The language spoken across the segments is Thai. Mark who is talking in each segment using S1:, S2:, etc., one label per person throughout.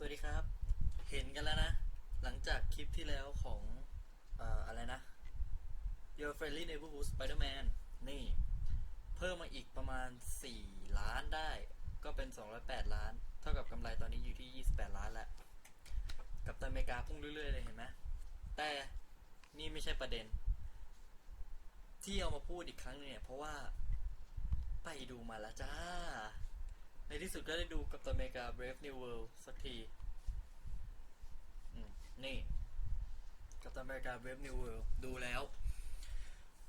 S1: สวัสดีครับ เห็นกันแล้วนะ หลังจากคลิปที่แล้วของเอ่ออะไรนะ Your Friendly Neighborhood Spider-Man นี่ เพิ่มมาอีกประมาณ 4 ล้านได้ ก็เป็น 208 ล้าน เท่ากับกำไรตอนนี้อยู่ที่ 28 ล้านแล้วกับตันอเมริกาพุ่งเรื่อย ๆ เลยเห็นไหมแต่นี่ไม่ใช่ประเด็น ที่เอามาพูดอีกครั้งหนึงเนี่ย เพราะว่าไปดูมาแล้วจ้า ในที่สุดก็ได้ดูกับตันอเมริกา Brave New World สักที อืมนี่ กับตันอเมริกา Brave New World ดูแล้ว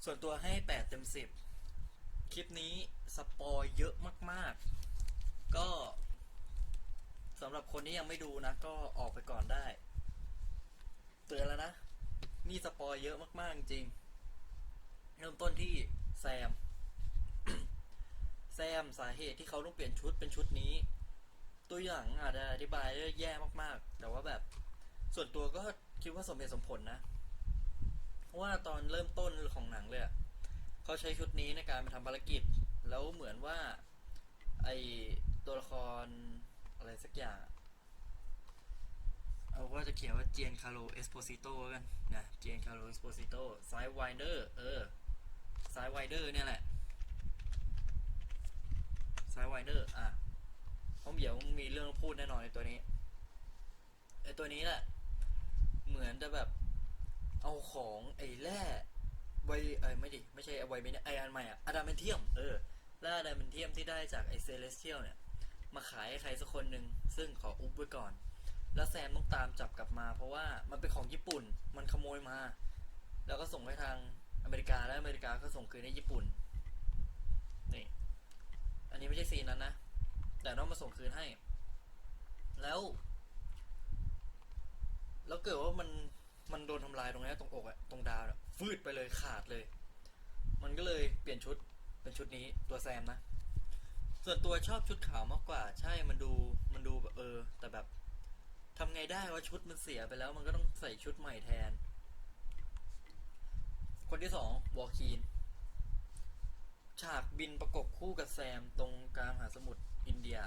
S1: ส่วนตัวให้ 8 เต็ม 10 คลิปนี้สปอยเยอะมาก ๆ ก็สำหรับคนที่ยังไม่ดูนะ ก็ออกไปก่อนได้ เตือนแล้วนะ นี่สปอยเยอะมาก ๆ จริง เริ่มต้นที่แซม ซมสาเหตุที่เขาต้องเปลี่ยนชุดเป็นชุดนี้ ตัวอย่างอาจจะอธิบายได้แย่มากๆ แต่ว่าแบบส่วนตัวก็คิดว่าสมเหตุสมผลนะเพราะว่าตอนเริ่มต้นของหนังเลยเขาใช้ชุดนี้ในการไปทำภารกิจ แล้วเหมือนว่า ไอตัวละครอะไรสักอย่าง เอาว่าจะเขียนว่าเจียนคาร์โลเอสโปซิโตกันนะเจียนคาร์โลเอสโปซิโตไซด์ไวเดอร์เออไซด์ไวเดอร์เนี่ยแหละ ไซด์ไวเดอร์อะเพราะเดี๋ยวมีเรื่องพูดแน่นอนในตัวนี้ไอตัวนี้แหละ เหมือนจะแบบ เอาของไอ้แร่ไวเอ้ยไม่ดิไม่ใช่ไวเมนไออันใหม่อะอะดามเมนเทียมเออแร่อะดามเมนเทียมที่ได้จากไอเซเลสเทียลเนี่ย มาขายให้ใครสักคนหนึ่งซึ่งขออุบไว้ก่อน แล้วแซมต้องตามจับกลับมา เพราะว่ามันเป็นของญี่ปุ่นมันขโมยมา แล้วก็ส่งให้ทางอเมริกาแล้วอเมริกาก็ส่งคืนให้ญี่ปุ่น นนี้ไม่ใช่ซีนนั้นนะ แต่น้องมาส่งคืนให้ แล้ว แล้วเกิดว่ามันมันโดนทำลายตรงนี้ตรงอกอะตรงดาวอะฟืดไปเลยขาดเลย มันก็เลยเปลี่ยนชุดเป็นชุดนี้ตัวแซมนะ ส่วนตัวชอบชุดขาวมากกว่า ใช่มันดูมันดูแบบเออ แต่แบบทำไงได้ว่าชุดมันเสียไปแล้วมันก็ต้องใส่ชุดใหม่แทน คนที่สองวอลคีน ฉากบินประกบคู่กับแซมตรงกลางมหาสมุทรอินเดีย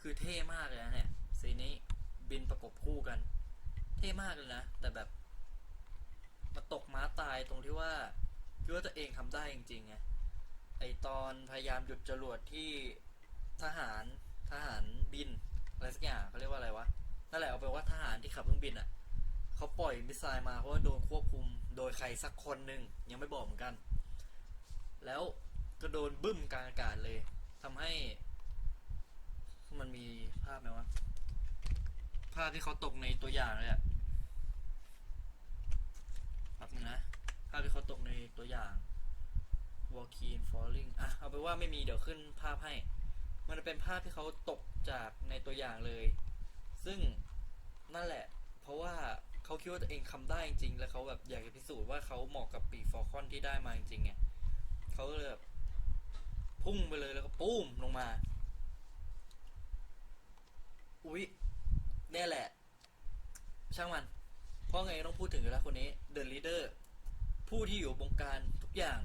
S1: คือเท่มากเลยนะเนี่ยซีนนี้บินประกบคู่กัน เท่มากเลยนะ แต่แบบมาตกม้าตายตรงที่ว่าคิดว่าตัวเองทำได้จริงๆไงไอตอนพยายามหยุดจรวดที่ทหารทหารบินอะไรสักอย่างเขาเรียกว่าอะไรวะนั่นแหละเอาเป็นว่าทหารที่ขับเครื่องบินอะเขาปล่อยมิสไซล์มาเพราะว่าโดนควบคุมโดยใครสักคนหนึ่งยังไม่บอกเหมือนกัน แล้ว ก็โดนบึ้มกลางอากาศเลยทำให้ มันมีภาพไหมวะภาพที่เขาตกในตัวอย่างเลยอะแป๊บนึงนะภาพที่เขาตกในตัวอย่าง walking falling อะเอาไปว่าไม่มีเดี๋ยวขึ้นภาพให้ มันจะเป็นภาพที่เขาตกจากในตัวอย่างเลย ซึ่งนั่นแหละ เพราะว่าเขาคิดว่าตัวเองทำได้จริงๆแล้วเขาแบบอยากจะพิสูจน์ว่าเขาเหมาะกับปีกฟอลคอนที่ได้มาจริงๆไงเขาเลยแบบ พุ่งไปเลยแล้วก็ปุ้มลงมา อุ๊ยเนี่ยแหละ ช่างมัน เพราะไงต้องพูดถึงอยู่แล้วคนนี้ The Leader ผู้ที่อยู่บงการทุกอย่าง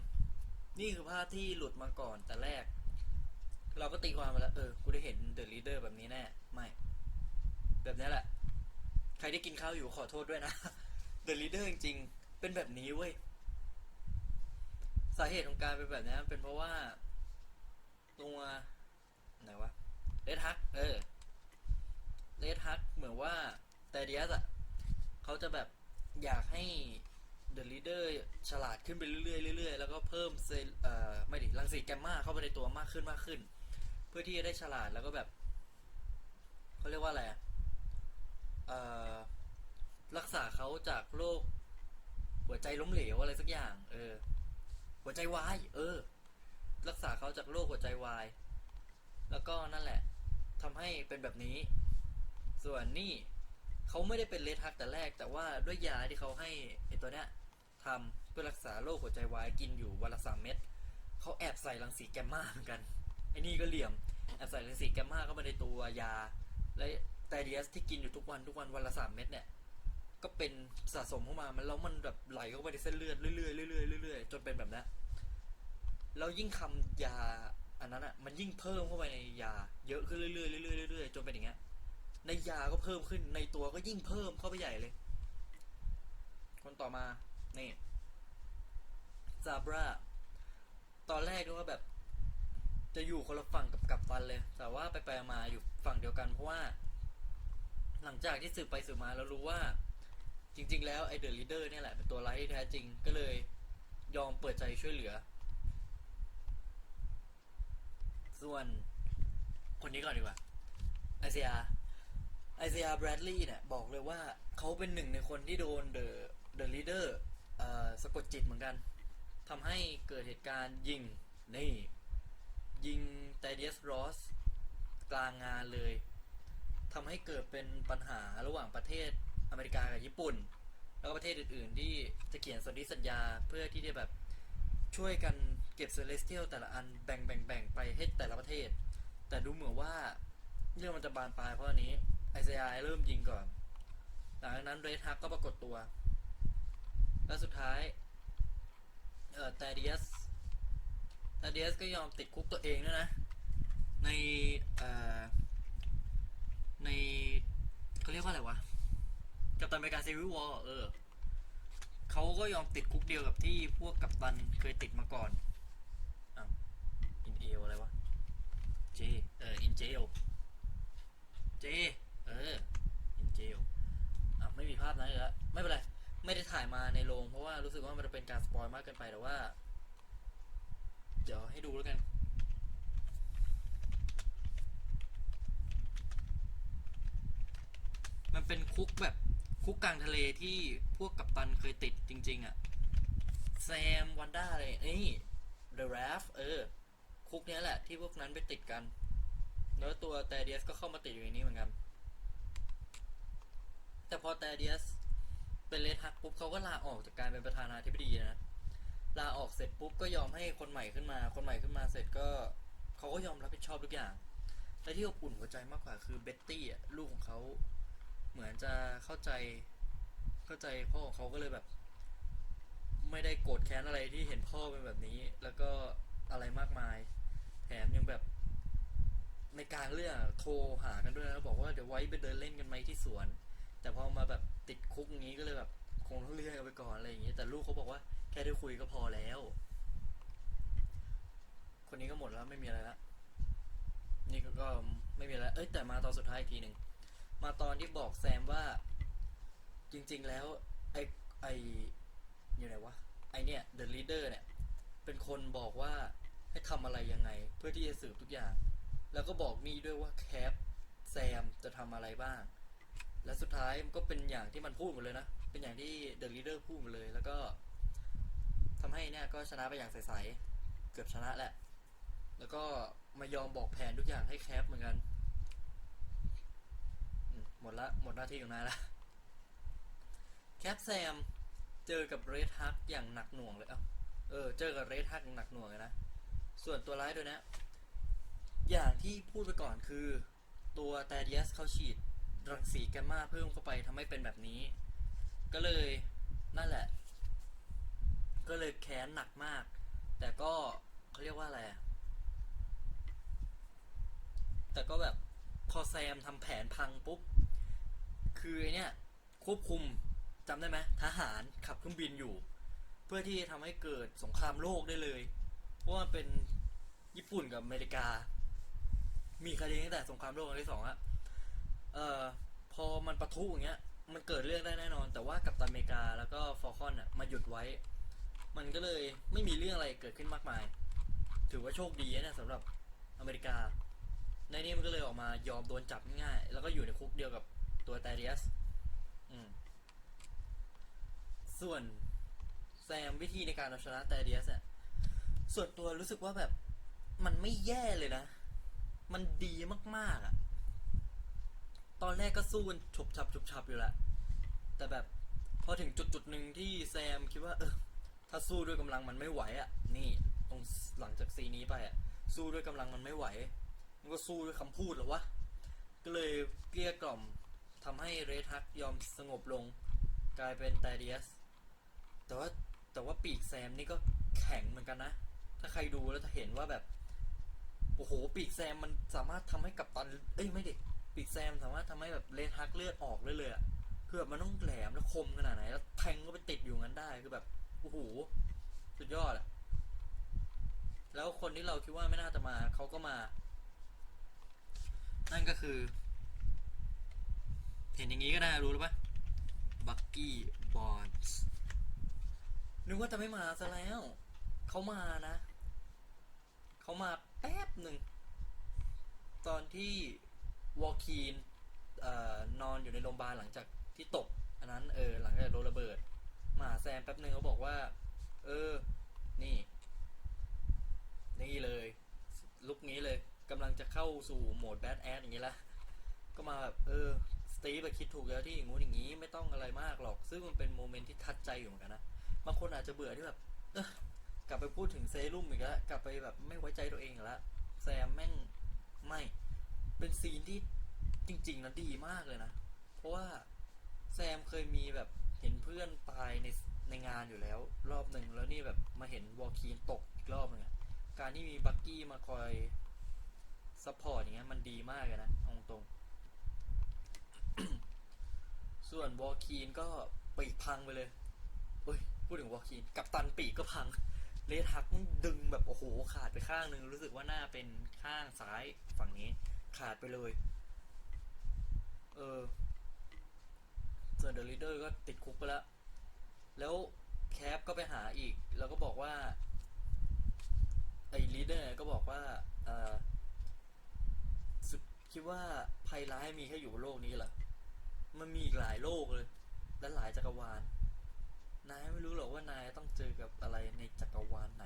S1: นี่คือภาพที่หลุดมาก่อนแต่แรก เราก็ตีความมาแล้วเออกูได้เห็น The Leader แบบนี้แน่ไม่แบบนี้แหละ ใครที่กินข้าวอยู่ขอโทษด้วยนะ The Leader จริงๆเป็นแบบนี้เว้ยสาเหตุของการเป็นแบบนี้เป็นเพราะว่า ตัวไหนวะเดทัก เออเลดฮักเหมือนว่าแต่เดียสอะเขาจะแบบอยากให้เดอะลีเดอร์ฉลาดขึ้นไปเรื่อยๆเรื่อยๆแล้วก็เพิ่มเซลเอ่อไม่ดิรังสีแกมมาเข้าไปในตัวมากขึ้นมากขึ้น เพื่อที่จะได้ฉลาดแล้วก็แบบเขาเรียกว่าอะไรอะเอ่อรักษาเขาจากโรคหัวใจล้มเหลวอะไรสักอย่าง เออ หัวใจวาย เออ รักษาเขาจากโรคหัวใจวาย แล้วก็นั่นแหละทำให้เป็นแบบนี้ ส่วนนี่เขาไม่ได้เป็นเลดฮักแต่แรก แต่ว่าด้วยยาที่เขาให้ไอตัวเนี้ยทำเพื่อรักษาโรคหัวใจวายกินอยู่วันละสามเม็ดเขาแอบใส่รังสีแกมมาเหมือนกันไอ้นี่ก็เหลี่ยมแอบใส่รังสีแกมมาเข้ามาในตัวยา และไตเดียสที่กินอยู่ทุกวันทุกวันวันละสามเม็ดเนี่ยก็เป็นสะสมเข้ามามันแล้วมันแบบไหลเข้าไปในเส้นเลือดเรื่อยๆเรื่อยๆเรื่อยๆจนเป็นแบบนั้น แล้วยิ่งคำยา อันนั้นอะ มันยิ่งเพิ่มเข้าไปในยา เยอะขึ้นเรื่อยๆเรื่อยๆเรื่อยๆจนเป็นอย่างเงี้ย ในยาก็เพิ่มขึ้นในตัวก็ยิ่งเพิ่มเข้าไปใหญ่เลย คนต่อมานี่ซาบราตอนแรกนึกว่าแบบ จะอยู่คนละฝั่งกับกัปตันเลย แต่ว่าไปไปมาอยู่ฝั่งเดียวกันเพราะว่า หลังจากที่สืบไปสืบมาแล้วรู้ว่า จริง ๆ แล้วไอเดอะลีดเดอร์เนี่ยแหละเป็นตัวร้ายที่แท้จริงก็เลยยอมเปิดใจช่วยเหลือ ส่วนคนนี้ก่อนดีกว่าไอเซียไอเซียแบรดลีย์เนี่ยบอกเลยว่าเขาเป็นหนึ่งในคนที่โดนเดอะเดอะลีดเดอร์สะกดจิตเหมือนกันทำให้เกิดเหตุการณ์ยิงนี่ ยิงไตเดียสรอสกลางงานเลยทำให้เกิดเป็นปัญหาระหว่างประเทศอเมริกากับญี่ปุ่น แล้วก็ประเทศอื่น ๆ ที่จะเขียนสนธิสัญญาเพื่อที่จะแบบช่วยกัน เก็บเซเลสเทียลแต่ละอันแบ่งแบ่งแบ่งไปให้แต่ละประเทศ แต่ดูเหมือนว่า เรื่องมันจะบานปลายเพราะอันนี้ไอซีไอเริ่มยิงก่อน หลังจากนั้นเรดฮักก็ปรากฏตัว แล้วสุดท้าย เอ่อ t ตเดียส t ตเดียสก็ยอมติดคุกตัวเองด้วยนะ ในเอ่อในเขาเรียกว่าอะไรวะ กัปตันอเมริกาซีวิวอร์เออเขาก็ยอมติดคุกเดียวกับที่พวกกัปตันเคยติดมาก่อน เอลอะไรวะเจเอออินเจลเจเอออินเจลอะไม่มีภาพนั้นอีกแล้วไม่เป็นไร ไม่ได้ถ่ายมาในโรงเพราะว่ารู้สึกว่ามันจะเป็นการสปอยมากเกินไปแต่ว่า เดี๋ยวให้ดูแล้วกัน มันเป็นคุกแบบคุกกลางทะเลที่พวกกัปตันเคยติดจริง ๆอะแซมวันด้าเลยนี่ The Raft เออ คุกเนี้ยแหละที่พวกนั้นไปติดกัน แล้วตัวแตเดียสก็เข้ามาติดอยู่ในนี้เหมือนกัน แต่พอแตเดียสเป็นเลดฮักปุ๊บเขาก็ลาออกจากการเป็นประธานาธิบดีนะ ลาออกเสร็จปุ๊บก็ยอมให้คนใหม่ขึ้นมา คนใหม่ขึ้นมาเสร็จก็เขาก็ยอมรับผิดชอบทุกอย่างและที่อบอุ่นหัวใจมากกว่าคือเบ็ตตี้อะลูกของเขาเหมือนจะเข้าใจเข้าใจพ่อของเขาก็เลยแบบ ไม่ได้โกรธแค้นอะไรที่เห็นพ่อเป็นแบบนี้ แล้วก็อะไรมากมาย แถมยังแบบ ในกลางเรื่องโทรหากันด้วยนะบอกว่าเดี๋ยวไว้ไปเดินเล่นกันไหมที่สวน แต่พอมาแบบติดคุกอย่างนี้ก็เลยแบบคงต้องเลื่อนกันไปก่อนอะไรอย่างนี้แต่ลูกเขาบอกว่าแค่ได้คุยก็พอแล้ว คนนี้ก็หมดแล้วไม่มีอะไรละนี่ก็ไม่มีอะไรเอ้ยแต่มาตอนสุดท้ายอีกทีหนึ่งมาตอนที่บอกแซมว่า จริง ๆ แล้วไอไออยู่ไหนวะไอเนี่ย the leader เนี่ย เป็นคนบอกว่า ให้ทำอะไรยังไง เพื่อที่จะสืบทุกอย่าง แล้วก็บอกนี่ด้วยว่าแคปแซมจะทำอะไรบ้าง และสุดท้ายมันก็เป็นอย่างที่มันพูดหมดเลยนะ เป็นอย่างที่เดอะลีดเดอร์พูดหมดเลย แล้วก็ทำให้เนี่ยก็ชนะไปอย่างใสๆ เกือบชนะแหละ แล้วก็มายอมบอกแผนทุกอย่างให้แคปเหมือนกัน หมดละ หมดหน้าที่ของนายละแคปแซมเจอกับเรดฮักอย่างหนักหน่วงเลยเอ้าเออ เจอกับเรดฮักหนักหน่วงเลยนะ ส่วนตัวร้ายตัวเนี้ยอย่างที่พูดไปก่อนคือตัวแตเดียสเขาฉีดรังสีแกมมาเพิ่มเข้าไปทำให้เป็นแบบนี้ ก็เลยนั่นแหละ ก็เลยแค้นหนักมาก แต่ก็เขาเรียกว่าอะไรแต่ก็แบบพอแซมทำแผนพังปุ๊บ คือไอเนี่ยควบคุมจำได้ไหมทหารขับเครื่องบินอยู่ เพื่อที่จะทำให้เกิดสงครามโลกได้เลย เพราะมันเป็นญี่ปุ่นกับอเมริกา มีคดีตั้งแต่สงครามโลกครั้งที่สองอะเอ่อพอมันปะทุอย่างเงี้ย มันเกิดเรื่องได้แน่นอน แต่ว่ากัปตันอเมริกาแล้วก็ฟอลคอนอะมาหยุดไว้ มันก็เลยไม่มีเรื่องอะไรเกิดขึ้นมากมาย ถือว่าโชคดีนะสำหรับอเมริกา ในนี้มันก็เลยออกมายอมโดนจับง่ายๆแล้วก็อยู่ในคุกเดียวกับตัวแตเดียสอืมส่วนแซมวิธีในการเอาชนะแตเดียสเนี่ย ส่วนตัวรู้สึกว่าแบบ มันไม่แย่เลยนะ มันดีมากๆอะ ตอนแรกก็สู้กันฉุบฉับฉุบฉับอยู่แหละแต่แบบพอถึงจุดจุดหนึ่งที่แซมคิดว่า เออ ถ้าสู้ด้วยกำลังมันไม่ไหวอะ่ะ นี่ตรงหลังจากซีนนี้ไปอะ่ะ สู้ด้วยกำลังมันไม่ไหว มันก็สู้ด้วยคำพูดหรอวะก็เลยเกลี้ยกล่อมทำให้เรทักยอมสงบลง กลายเป็นไตเดียส แต่ว่าแต่ว่าปีกแซมนี่ก็แข็งเหมือนกันนะ ถ้าใครดูแล้วจะเห็นว่าแบบโอ้โหปีกแซมมันสามารถทำให้กับตัน เอ้ยไม่เด็กปีกแซมสามารถารถทำให้แบบเลทักเลือดออกเลยเลยอะคือแบบมันต้องแหลมแล้วคมขนาดไหน แล้วแทงก็ไปติดอยู่งั้นได้คือแบบโอ้โหสุดยอดอะแล้วคนที่เราคิดว่าไม่น่าจะมาเขาก็มา นั่นก็คือ เห็นอย่างนี้ก็น่ารู้แล้วปะบักกี้บอลส์นึกว่าจะไม่มาซะแล้ว เขามานะ เขามาแป๊บหนึ่ง ตอนที่วอลคีนอนอนอยู่ในโรงพยาบาลหลังจากที่ตก อันนั้นเออหลังจากโดนระเบิด มาแซมแป๊บหนึ่งเขาบอกว่า เออ นี่ นี่เลย ลุกนี้เลยกำลังจะเข้าสู่โหมดแบดแอดอย่างนี้ละก็มาแบบเออสตีฟคิดถูกแล้วที่อย่างงู้นอย่างนี้ไม่ต้องอะไรมากหรอก ซึ่งมันเป็นโมเมนต์ที่ทัดใจอยู่เหมือนกันนะบางคนอาจจะเบื่อที่แบบ ลับไปพูดถึงเซรุ่มอีกแล้วกลับไปแบบไม่ไว้ใจตัวเองแล้วแซมแม่งไม่ เป็นซีนที่จริงๆนะดีมากเลยนะ เพราะว่าแซมเคยมีแบบเห็นเพื่อนตายในในงานอยู่แล้ว รอบหนึ่งแล้วนี่แบบมาเห็นวอลคีนตกอีกรอบหนึงอะการที่มีบักกี้มาคอยซัพพอร์ตอย่างเงี้ยมันดีมากเลยนะอาตรงๆส่วนวอลคีนก็ปีกพังไปเลยเอ้ยพูดถึงวอลคีนกับตันปีกก็พัง เลทักมันดึงแบบโอ้โหขาดไปข้างหนึ่งรู้สึกว่าหน้าเป็นข้างซ้ายฝั่งนี้ ขาดไปเลย เออส่วนเดอะลีเดอร์ก็ติดคุกไปแล้ว แล้วแคปก็ไปหาอีก แล้วก็บอกว่าไอ้ลีดเดอร์ก็บอกว่าเออสุดคิดว่าภัยร้ายมีแค่อยู่บนโลกนี้เหรอมันมีอีกหลายโลกเลย และหลายจักรวาล นายไม่รู้หรอกว่านายต้องเจอกับอะไรในจักรวาลไหน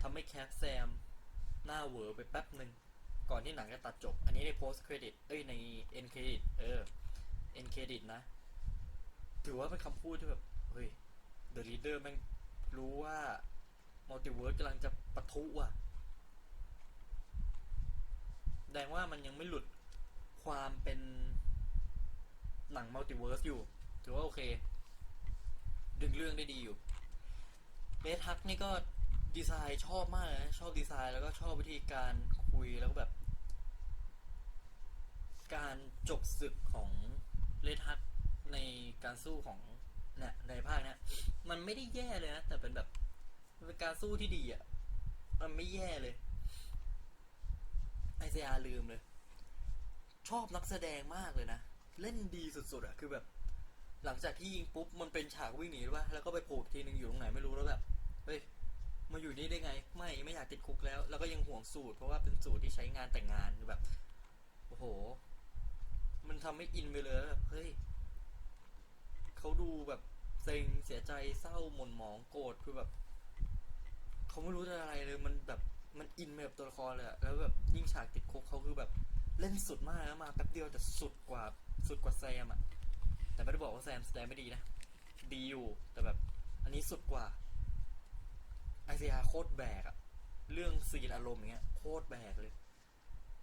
S1: ทำให้แคปแซม หน้าเวอไปแป๊บหนึ่งก่อนที่หนังจะตัดจบ อันนี้ใน post credit เอ้ยใน end credit เออ end credit นะ ถือว่าเป็นคำพูดที่แบบ เฮ้ย the leader แม่งรู้ว่า multiverse กำลังจะปะทุว่ะแสดงว่ามันยังไม่หลุดความเป็นหนัง multiverse อยู่ ถือว่าโอเค ดึงเรื่องได้ดีอยู่เบสฮักนี่ก็ดีไซน์ชอบมากเลยนะชอบดีไซน์แล้วก็ชอบวิธีการคุยแล้วก็แบบ การจบศึกของเลดฮักในการสู้ของเนี่ยในภาคเนี้ยมันไม่ได้แย่เลยนะแต่เป็นแบบเป็นการสู้ที่ดีอะ่ะ มันไม่แย่เลยไอซีอาลืมเลย ชอบนักแสดงมากเลยนะ เล่นดีสุดๆอะ่ะ คือแบบ หลังจากที่ยิงปุ๊บมันเป็นฉากวิ่งหนีป่ะแล้วก็ไปโผล่อีกทีหนึ่งอยู่ตรงไหนไม่รู้แล้วแบบเฮ้ยมาอยู่นี่ได้ไง ไม่ไม่อยากติดคุกแล้ว แล้วก็ยังห่วงสูตร เพราะว่าเป็นสูตรที่ใช้งานแต่งงานแบบโอ้โห มันทำให้อินไปเลยแบบเฮ้ยเขาดูแบบเซ็งเสียใจเศร้าหม่นหมองโกรธคือแบบเขาไม่รู้จะอะไรเลยมันแบบมันอินไปกับตัวละครเลยแล้วแบบยิ่งฉากติดคุกเขาคือแบบเล่นสุดมากแล้วมาแป๊บเดียวแต่สุดกว่าสุดกว่าแซมอะ แต่ไม่ได้บอกว่าแซมแสดงไม่ดีนะ ดีอยู่ แต่แบบ อันนี้สุดกว่าไอซีอาโคตรแบกอะเรื่องซีนอารมณ์อย่างเงี้ย โคตรแบกเลย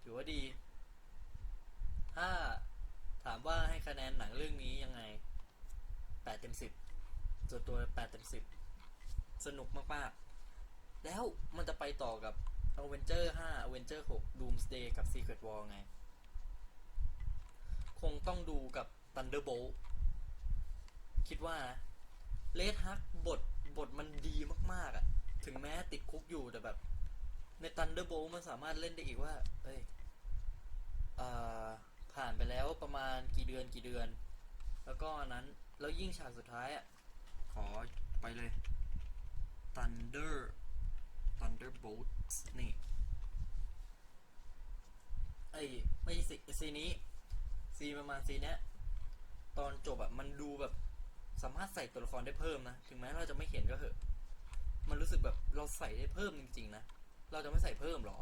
S1: ถือว่าดี ถ้าถามว่าให้คะแนนหนังเรื่องนี้ยังไงแปดเต็มสิบส่วนตัวแปดเต็มสิบสนุกมากๆ แล้วมันจะไปต่อกับ a v e n g e r 5 a v e n g e r 6 Doomsday กับ Secret War ไง คงต้องดูกับ Thunderbolt คิดว่านะเลดฮักบทบทมันดีมาก ๆอะ ถึงแม้ติดคุกอยู่แต่แบบ ใน Thunderbolt มันสามารถเล่นได้อีกว่าเอ้ยอ่าผ่านไปแล้วประมาณกี่เดือนกี่เดือน แล้วก็อันนั้น แล้วยิ่งฉากสุดท้ายอะ ขอไปเลย Thunder Thunderbolts นี่ ไอ้ ไม่ใช่ซีซีนี้ ซีประมาณซีเนี้ย ตอนจบอะมันดูแบบสามารถใส่ตัวละครได้เพิ่มนะถึงแม้เราจะไม่เห็นก็เถอะ มันรู้สึกแบบเราใส่ได้เพิ่มจริงๆนะเราจะไม่ใส่เพิ่มหรอ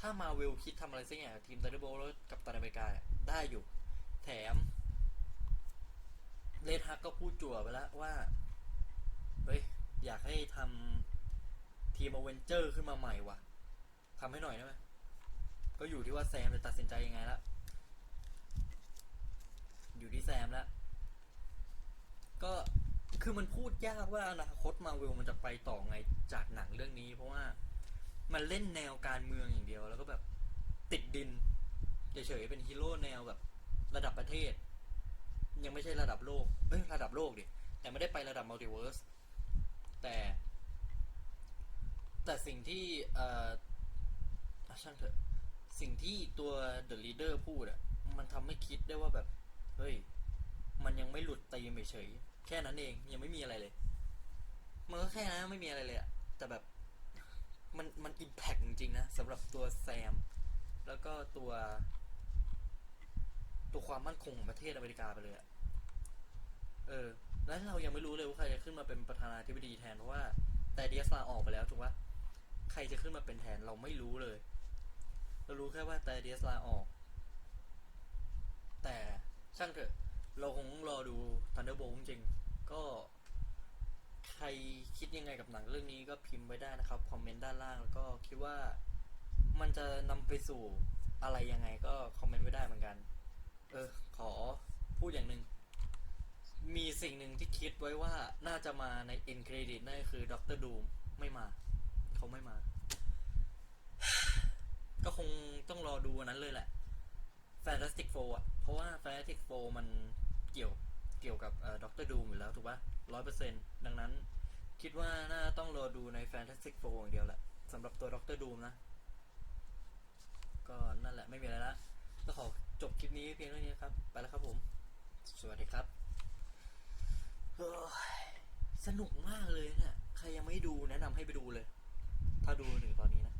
S1: ถ้ามาเวลคิดทำอะไรสักอย่างทีมตันเดอร์โบแล้วกับตันอเมริกาได้อยู่ แถมเลดฮักก็พูดจั่วไปแล้วว่า เฮ้ย อยากให้ทำทีมอเวนเจอร์ขึ้นมาใหม่ว่ะทำให้หน่อยได้ไหมก็อยู่ที่ว่าแซมจะตัดสินใจยังไงละ อยู่ที่แซมแล้ว ก็คือมันพูดยากว่าอนาคตมาเวลมันจะไปต่อไงจากหนังเรื่องนี้ เพราะว่ามันเล่นแนวการเมืองอย่างเดียว แล้วก็แบบติดดินเฉยๆเป็นฮีโร่แนวแบบ ระดับประเทศ ยังไม่ใช่ระดับโลกเอ้ยระดับโลกดิแต่ไม่ได้ไประดับมัลติเวิร์สแต่ แต่สิ่งที่เอ่อช่างเถอะ สิ่งที่ตัว The Leader พูดอะมันทำให้คิดได้ว่าแบบ เฮ้ย มันยังไม่หลุดตีมเฉยแค่นั้นเองยังไม่มีอะไรเลย มันก็แค่นั้นไม่มีอะไรเลยอะแต่แบบมันมันอิมแพกจริงๆนะสำหรับตัวแซม แล้วก็ตัว ตัวความมั่นคงของประเทศอเมริกาไปเลยอะเออ แล้วเรายังไม่รู้เลยว่าใครจะขึ้นมาเป็นประธานาธิบดีแทนเพราะว่า แต่เดียสลาออกไปแล้วถูกปะใครจะขึ้นมาเป็นแทนเราไม่รู้เลย เรารู้แค่ว่าแต่เดียสลาออก แต่ ช่างเถอะ เราคงรอดู Thunderbolt จริงๆ ก็ใครคิดยังไงกับหนังเรื่องนี้ก็พิมพ์ไว้ได้นะครับ คอมเมนต์ด้านล่าง แล้วก็คิดว่ามันจะนำไปสู่อะไรยังไงก็คอมเมนต์ไว้ได้เหมือนกัน เออ ขอพูดอย่างหนึ่ง มีสิ่งหนึ่งที่คิดไว้ว่าน่าจะมาใน end credit นั่นคือด็อกเตอร์ดูมไม่มา เขาไม่มา ก็คงต้องรอดูอันนั้นเลยแหละ Fantastic Four อะ เพราะว่า Fantastic Four มันเกี่ยวเกี่ยวกับด็อกเตอร์ดูมอยู่แล้วถูกปะร้อยเปอร์เซ็นดังนั้น คิดว่าน่าต้องรอดูใน Fantastic Four อย่างเดียวแหละสำหรับตัวด็อกเตอร์ดูมนะ ก็นั่นแหละไม่มีอะไรละก็ขอจบคลิปนี้เพียงเท่านี้ครับ ไปแล้วครับผม สวัสดีครับเฮ้ยสนุกมากเลยเนี่ยใครยังไม่ดูแนะนำให้ไปดูเลย ถ้าดูถึงตอนนี้นะ